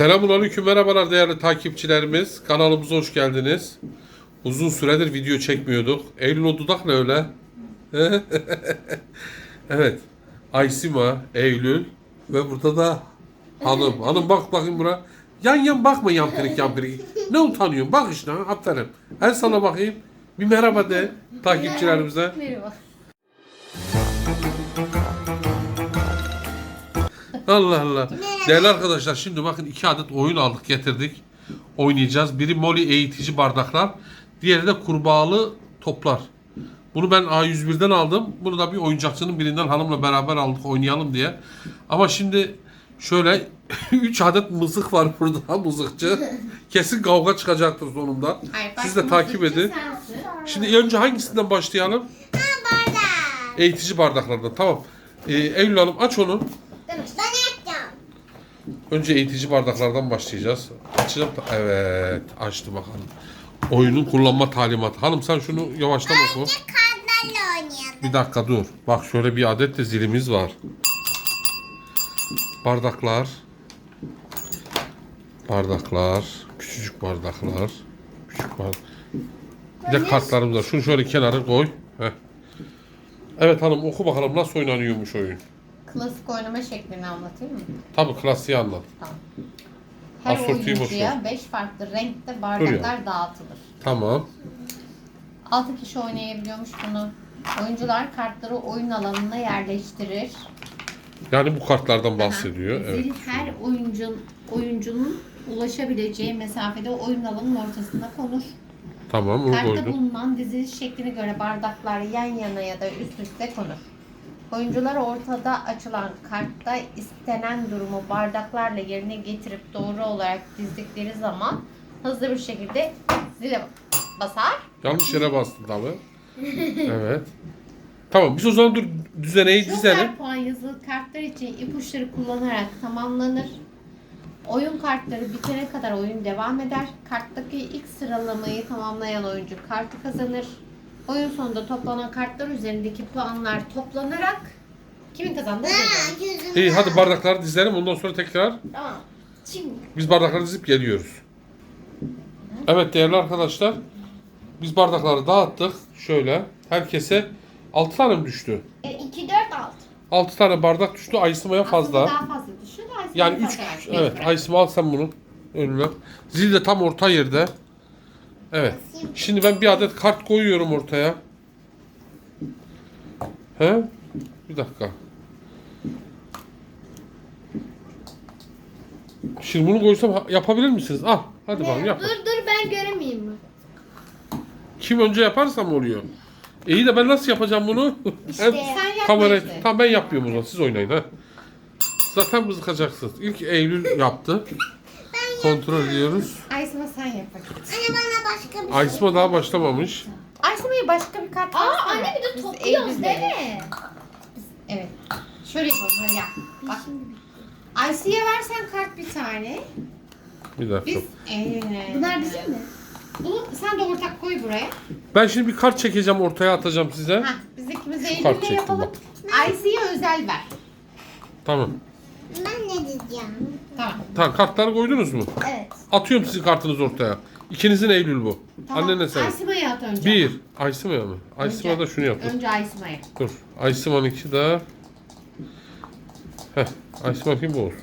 Selamünaleyküm merhabalar değerli takipçilerimiz. Kanalımıza hoş geldiniz. Uzun süredir video çekmiyorduk. Eylül o dudak ne öyle? evet. Aysima, Eylül ve burada da hanım. Hanım bak bakayım bura. Yan yan bakma yampirik yampirik. Ne utanıyorsun? Bak işte aferin. El sana bakayım. Bir merhaba de takipçilerimize. Merhaba. Allah Allah. Değerli arkadaşlar şimdi bakın iki adet oyun aldık getirdik. Oynayacağız. Biri Molly eğitici bardaklar. Diğeri de kurbağalı toplar. Bunu ben A101'den aldım. Bunu da bir oyuncakçının birinden hanımla beraber aldık oynayalım diye. Ama şimdi şöyle 3 adet mızık var burada mızıkçı. Kesin kavga çıkacaktır sonunda. Hayır, Siz de takip mızıkçı edin. sensin. Şimdi önce hangisinden başlayalım? Eğitici bardaklardan. Tamam. Ee, Eylül Hanım aç onu. Önce eğitici bardaklardan başlayacağız. Açacağım. Evet. Açtı bakalım. Oyunun kullanma talimatı. Hanım sen şunu yavaştan oku. Oynayalım. Bir dakika dur. Bak şöyle bir adet de zilimiz var. Bardaklar. Bardaklar. Küçücük bardaklar. Küçük bardak. Bir de kartlarımız var. Şunu şöyle kenara koy. Heh. Evet hanım oku bakalım nasıl oynanıyormuş oyun. Klasik oynama şeklini anlatayım mı? Tabii klasiği anlat. Her Asortiyi boş oyuncuya 5 farklı renkte bardaklar dağıtılır. Tamam. 6 kişi oynayabiliyormuş bunu. Oyuncular kartları oyun alanına yerleştirir. Yani bu kartlardan bahsediyor. Evet. Zil her oyuncunun, oyuncunun ulaşabileceği mesafede oyun alanının ortasına konur. Tamam onu Kartta koydum. bulunan diziliş şekline göre bardaklar yan yana ya da üst üste konur. Oyuncular ortada açılan kartta istenen durumu bardaklarla yerine getirip doğru olarak dizdikleri zaman hızlı bir şekilde zile basar. Yanlış yere bastın tabii. evet. Tamam biz o zaman dur düzeneyi dizelim. Joker puan yazılı kartlar için ipuçları kullanarak tamamlanır. Oyun kartları bitene kadar oyun devam eder. Karttaki ilk sıralamayı tamamlayan oyuncu kartı kazanır. Oyun sonunda toplanan kartlar üzerindeki puanlar toplanarak kimin kazandığı belirlenir. İyi hadi bardakları dizelim ondan sonra tekrar Tamam. Şimdi. biz bardakları dizip geliyoruz. Evet değerli arkadaşlar. Biz bardakları dağıttık. Şöyle herkese 6 tane mi düştü? 2, 4, 6. 6 tane bardak düştü. Aysima'ya Aslında fazla. daha fazla düşüyor da aslında Yani 3 fazla var. evet. Aysima al sen bunu önüne. Zil de tam orta yerde. Evet. Şimdi ben bir adet kart koyuyorum ortaya. He? Bir dakika. Şimdi bunu koysam yapabilir misiniz? Al. Hadi bakalım yap. Dur dur ben göremeyeyim mi? Kim önce yaparsa mı oluyor? İyi de ben nasıl yapacağım bunu? İşte. Sen yapma kamera işte. Tamam ben yapmıyorum o zaman. Siz oynayın ha. Zaten mızıkacaksınız. İlk Eylül yaptı. Kontrol ediyoruz. Aysima sen yap. Anne bana başka bir şey. Aysima daha başlamamış. Aysima'ya başka bir kart Aa versene. anne bir de Biz topluyoruz değil mi? Evet. Şöyle yapalım hadi yap. Bak. Aysi'ye versen kart bir tane. Bir dakika. Biz ee, Bunlar bizim mi? Bunu sen de ortak koy buraya. Ben şimdi bir kart çekeceğim ortaya atacağım size. Hah, biz ikimiz kart Eylül'le çektim yapalım. Aysi'ye özel ver. Tamam. Ben ne diyeceğim? Tamam. Tamam kartları koydunuz mu? Evet. Atıyorum sizin kartınızı ortaya. İkinizin Eylül bu. tamam. Anne ne sen? Aysima'ya at önce. Bir. Aysima'ya mı? Aysima da şunu yaptı. Önce Aysima'ya. Dur. Aysima'nınki de... Heh. Aysima kim bu olsun?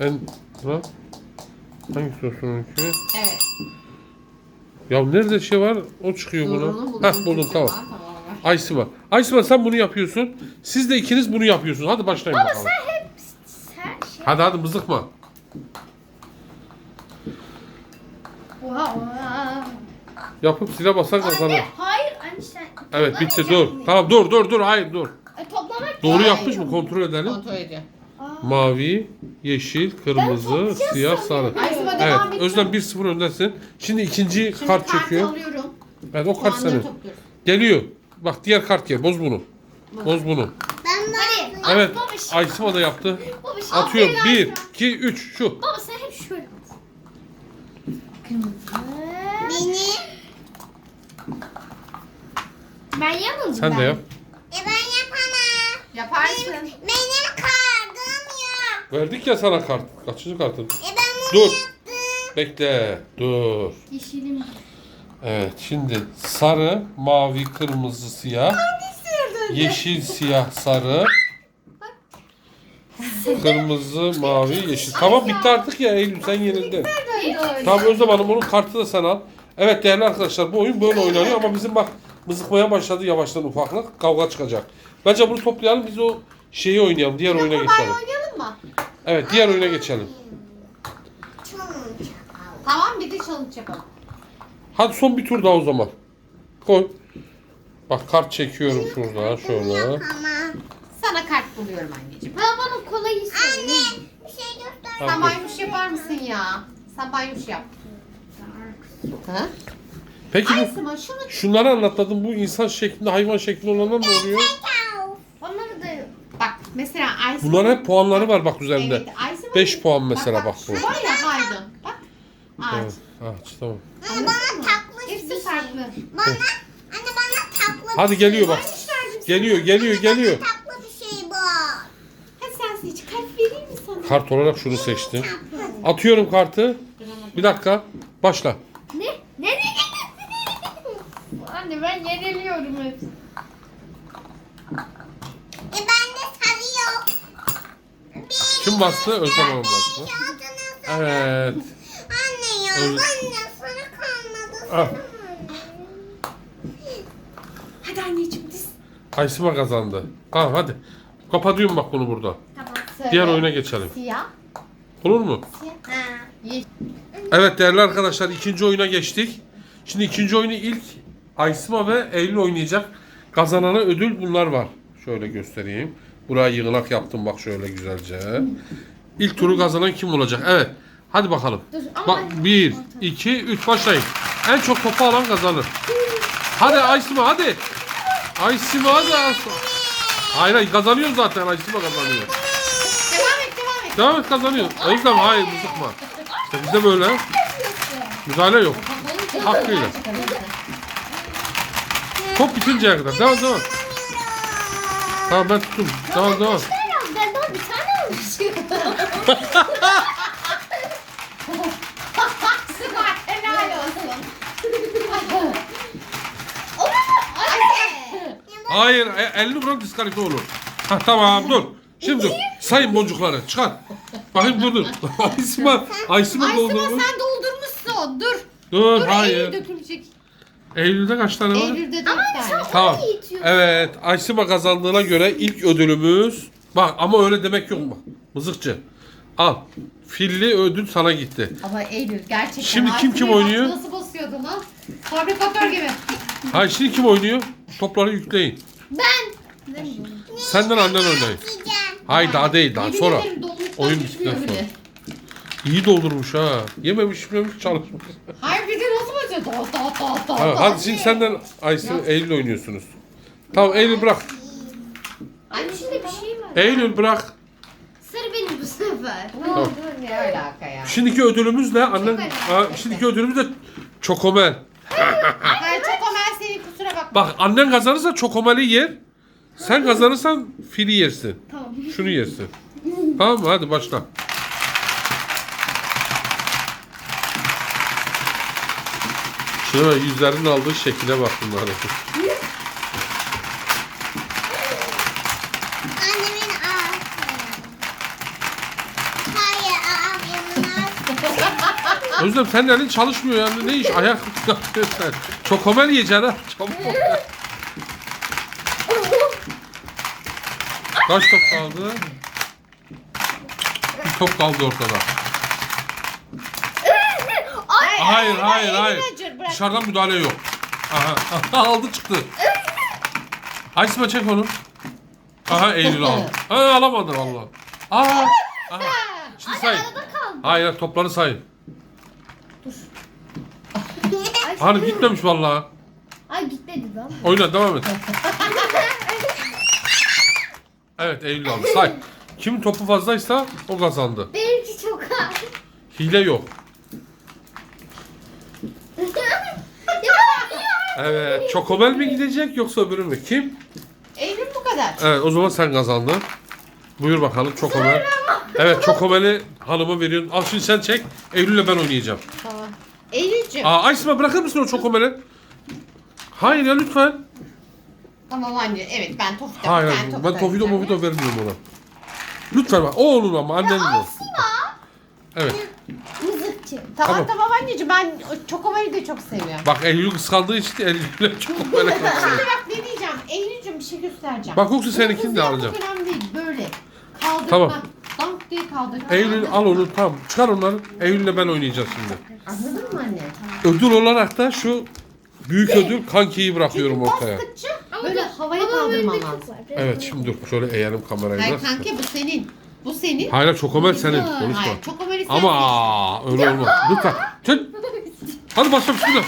En... Ha? Hangisi olsun onunki? Evet. Ya nerede şey var? O çıkıyor Nurhan'ın buna. Heh buldum tamam. var, tamam var. Aysima. Aysima sen bunu yapıyorsun. Siz de ikiniz bunu yapıyorsunuz. Hadi başlayın bakalım. hep sen. Hadi hadi mızıkma. Oha oha. Yapıp zile basar kazanır. Anne hayır anne sen. Evet bitti dur. Tamam dur dur dur hayır dur. E, toplamak Doğru yapmış mı kontrol edelim. Kontrol ediyor. Mavi, yeşil, kırmızı, siyah, sarı. Aysima Evet devam et. Özlem 1-0 öndesin. Şimdi ikinci Şimdi kart kartı çekiyor. alıyorum. Evet o kart Puanları senin. Geliyor. Bak diğer kart gel. Boz bunu. Boz bunu. Ben Hadi. Evet. Aysima da yaptı. Atıyor. 1, 2, 3 şu. Baba sen hep şöyle at. Benim. Ben yapmadım Sen de yap. E ben yapamam. Yaparsın. Benim kartım yok. Verdik ya sana kart. Kaçıncı kartın? E ben Dur. Bekle. Dur. Yeşilim. Evet şimdi sarı, mavi, kırmızı, siyah. Yeşil, siyah, sarı. Kırmızı, mavi, yeşil. Tamam bitti artık ya Eylül sen yenildin. Tamam Özlem Hanım onun kartı da sen al. Evet değerli arkadaşlar bu oyun böyle oynanıyor ama bizim bak mızıkmaya başladı yavaştan ufaklık. Kavga çıkacak. Bence bunu toplayalım biz o şeyi oynayalım. Diğer oyuna geçelim. oynayalım mı? Evet diğer oyuna geçelim. Tamam bir de challenge yapalım. Hadi son bir tur daha o zaman. Koy. Bak kart çekiyorum şurada şöyle. Ama. Sana kart buluyorum anneciğim. Ben bana kolayı Anne. Bir şey göster. Sen Tamam. baymuş yapar mısın ya? Sen baymuş yap. Ha? Peki bu Aysima şunu şunları anlatmadım. Bu insan şeklinde hayvan şeklinde olanlar ne oluyor? Onları da bak mesela Aysima. Bunların hep puanları var bak üzerinde. Evet, Aysima'nın- 5 puan mesela bak bu. Şu var ya haydun. Bak. Ağaç. Evet, ağaç tamam. Anne bana takmış bir Hepsi şey. farklı. Bana, anne bana taklı bir Hadi şey. geliyor bak. Geliyor geliyor geliyor. Taklı bir şey bu. Hadi sen seç. Kalp vereyim mi sana? Kart olarak şunu seçtim. Atıyorum kartı. Bir dakika. Başla. Ne? Ne ne ne? Anne ben yeniliyorum hep. E bende sarı yok. Bir, Kim bastı? Özlem Hanım bastı. Evet. Anne ya Öyle. anne sarı kalmadı. Ah. Hadi anneciğim diz. Aysima kazandı. Tamam hadi. Kapatıyorum bak bunu burada. Sarı, Diğer oyuna geçelim. Siyah. Olur mu? Ha. Yeşil. Evet değerli arkadaşlar ikinci oyuna geçtik. Şimdi ikinci oyunu ilk Aysima ve Eylül oynayacak. Kazanana ödül bunlar var. Şöyle göstereyim. Buraya yığınak yaptım bak şöyle güzelce. İlk turu kazanan kim olacak? Evet. Hadi bakalım. Dur, ama Bak ben- 1, 2, 3 başlayın. En çok topu alan kazanır. Hadi Aysima hadi. Aysima hadi Aysima. Hayır hayır kazanıyor zaten Aysima kazanıyor. Devam et kazanıyor. Özlem hayır sıkma. İşte bizde böyle. Müdahale yok. Hakkıyla. Top bitinceye kadar. Devam devam. Tamam ben tuttum. Devam devam. Ben daha bir tane almışım. Süper. Helal olsun. Hayır e- elini bırak diskalifiye olur. Ha tamam dur. Şimdi dur. Sayın boncukları çıkar. Bakayım dur dur. Aysima, Aysima Aysima doldurmuş. sen doldurmuşsun. Dur. Dur Dur hayır. Eylül dökülecek. Eylül'de kaç tane var? Eylül'de dört tane. Tamam. Evet Aysima kazandığına göre ilk ödülümüz. Bak ama öyle demek yok mu? Mızıkçı. Al. Filli ödül sana gitti. Ama Eylül gerçekten. Şimdi kim kim oynuyor? Nasıl basıyordu lan? Fabrikatör gibi. Hayır şimdi kim oynuyor? Topları yükleyin. Ben. Senden annen oynayın. Hayır daha değil daha Yemin sonra. ederim dolmuştan Oyun bittikten bile. İyi doldurmuş ha. Yememiş yememiş çalışmış. Hayır bir de nasıl basıyor? Da da da da Ha, da. hadi şimdi senden Aysin Eylül oynuyorsunuz. Tamam Eylül bırak. Anne içinde bir şey var. Eylül bırak. Sarı benim bu sefer. Ne oldu? Ne alaka ya? Şimdiki ödülümüz ne? Annen, ha, şimdiki ödülümüz de çokomel. Hayır çok Ömer senin kusura bakma. Bak annen kazanırsa çokomeli yer. Sen kazanırsan fili yersin. Şunu yersin. Tamam mı? Hadi başla. Şuna bak, yüzlerin aldığı şekile bak bunların. Annemin ağzı. Hayır ağzına. Özlem senin elin çalışmıyor yani ne iş ayak yapıyorsun sen. Çokomel yiyeceksin ha. Çabuk. Kaç top kaldı? Bir top kaldı ortada. Hayır hayır hayır. acır, bırak. Dışarıdan müdahale yok. Aha, aha aldı çıktı. Aysma çek onu. Aha Eylül aldı. Ha alamadı valla. Aa. Aha. Şimdi say. Arada kaldı. Hayır topları say. Ay, Hani gitmemiş valla. Ay gitmedi lan. Oyna devam et. Evet Eylül aldı. Say. Kimin topu fazlaysa o kazandı. Benimki çok ağır. Hile yok. Evet. Çokomel mi gidecek yoksa öbürü mü? Kim? Eylül bu kadar. Evet o zaman sen kazandın. Buyur bakalım Çokomel. ama Evet Çokomeli hanıma veriyorsun. Al şimdi sen çek. Eylül'le ben oynayacağım. Tamam. Eylül'cüm. Aa Aysma bırakır mısın o Çokomeli? Hayır ya lütfen. Tamam anne. Evet ben Tofi'de. Hayır hayır. Ben Tofi Tofido takacağım. Mofito vermiyorum ona. Lütfen bak. O onun ama annenin o. Evet. Mızıkçı. Tamam Tamam. tamam anneciğim ben Çokomel'i de çok seviyorum. Bak Eylül kıskandığı için de Eylül'le Şimdi kıskanıyor. bak ne diyeceğim. Eylül'cüm bir şey göstereceğim. Bak yoksa seninkini de alacağım. önemli değil. Böyle. Kaldırma. Tamam. Dank diye kaldır. Eylül al onu tamam. Çıkar onları. Eylül'le ben oynayacağız şimdi. Anladın mı anne? Ödül olarak da şu büyük ödül kankiyi bırakıyorum ortaya. Bastıkça böyle havaya kaldırman lazım. Evet şimdi dur şöyle eğelim kamerayı Hayır kanka bu senin. Bu senin. Hayır Çokomel senin. Konuşma. Hayır Çokomel'i sen Ama öyle olmaz. Lütfen. Çık. Hadi başla bismillah.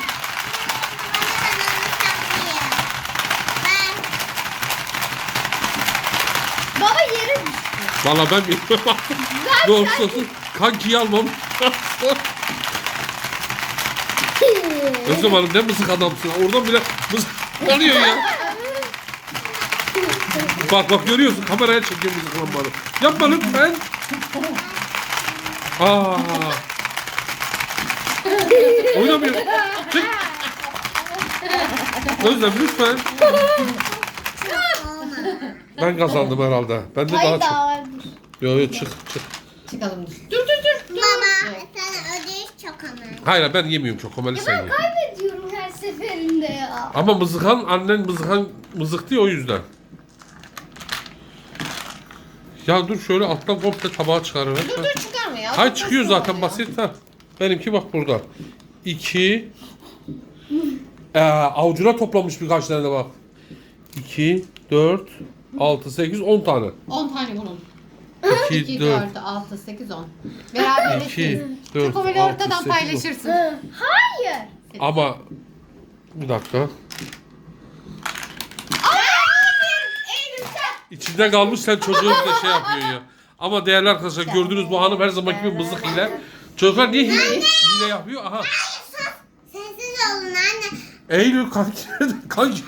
Baba yere düştü. Valla ben bilmiyorum. Doğrusu kankiyi almam. Özlem Hanım ne mızık adamsın. Oradan bile mızık oluyor ya. Bak bak görüyorsun kameraya çekiyor mızıklanmanı. Yapma lütfen. Aa. Oynamıyor. Çık. Özlem lütfen. Ben kazandım herhalde. Ben de daha Hayır çok. daha. Yo yo çık çık. Çıkalım dur. Dur dur dur. dur. Baba sen ödeyiş çok ama. Hayır ben yemiyorum çok komeli sen Ben ye. kaybediyorum her seferinde ya. Ama mızıkan annen mızıkan mızık diye o yüzden. Ya dur şöyle alttan komple tabağa çıkarıver. Dur dur çıkarma ya. Çok çıkıyor zaten basit ha. Benimki bak burada. İki. Ee, avucuna toplamış birkaç tane de bak. İki, dört, altı, sekiz, on tane. 10 tane bunun. İki, 2, dört, 4, 6, 8, 10. Beraber iki, dört, Çokomeli altı, ortadan sekiz, on. paylaşırsın. Hayır. Ama bir dakika. Eylül sen. İçinde kalmış sen çocuğun da şey yapıyor ya. Ama değerli arkadaşlar gördünüz bu hanım her zamanki gibi mızık hile. Çocuklar niye hile, hile yapıyor? Aha. Sessiz olun anne. Eylül kanki. kanki.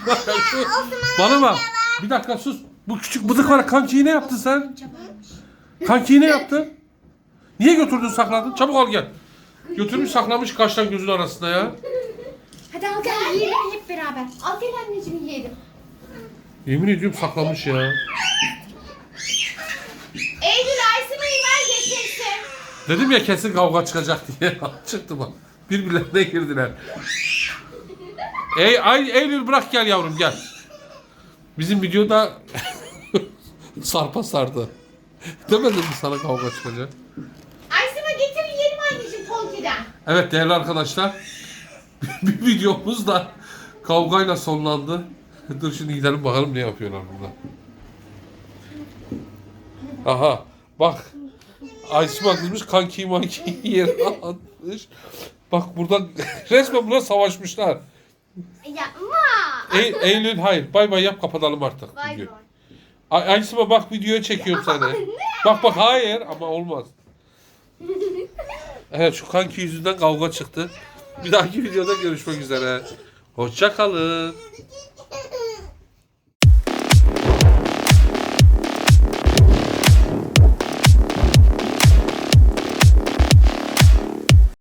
Bana bak. Bir dakika sus. Bu küçük mızık var. Kankiyi ne yaptın sen? Kankiyi ne yaptın? Niye götürdün sakladın? Çabuk al gel. Götürmüş saklamış kaştan gözün arasında ya. Hadi al gel yiyelim hep beraber. Al gel anneciğim yiyelim. Yemin ediyorum saklamış ya. Eylül Aysim'i ver getirsin. Dedim ya kesin kavga çıkacak diye. Çıktı bak. Birbirlerine girdiler. Ey, ay, Eylül bırak gel yavrum gel. Bizim videoda sarpa sardı. Demedim mi sana kavga çıkacak? Aysim'e getir yiyelim anneciğim Tonki'den. Evet değerli arkadaşlar. bir videomuz da kavgayla sonlandı. Dur şimdi gidelim bakalım ne yapıyorlar burada. Aha bak. Aysma kızmış kanki manki yere atmış. Bak buradan resmen buna savaşmışlar. Yapma. Ey, Eylül hayır. Bay bay yap kapatalım artık Bay bay. Ay, Aysma bak videoya çekiyorum seni. bak bak hayır ama olmaz. Evet şu kanki yüzünden kavga çıktı. Bir dahaki videoda görüşmek üzere. Hoşça kalın.